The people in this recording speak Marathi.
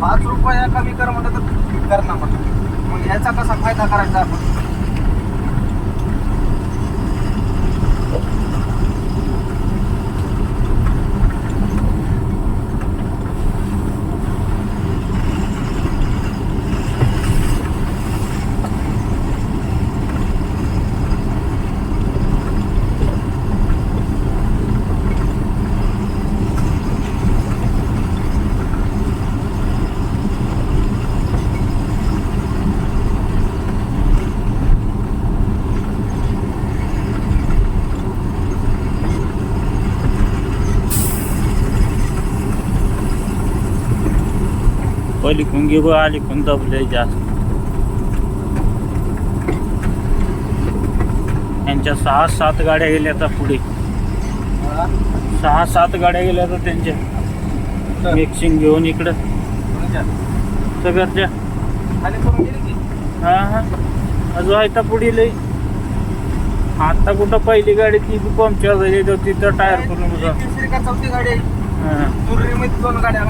पाच रुपया कमी कर म्हणत करणार म्हणतो मग याचा कसा फायदा करायचा आपण? पलीकडून घे बघ अलीकडून दबले जास्त. त्यांच्या सहा सात गाड्या गेल्या आता पुढे? सहा सात गाड्या गेल्या तर त्यांच्या. मिक्सिंग घेऊन इकडं? सगळ्याच्या गेली हा हा. अजून आहे तर पुढे लई आता कुठं पहिली गाडी ती बी पंक्चर झाली तर तिथं टायर करून चौथी गाडी दोन गाड्या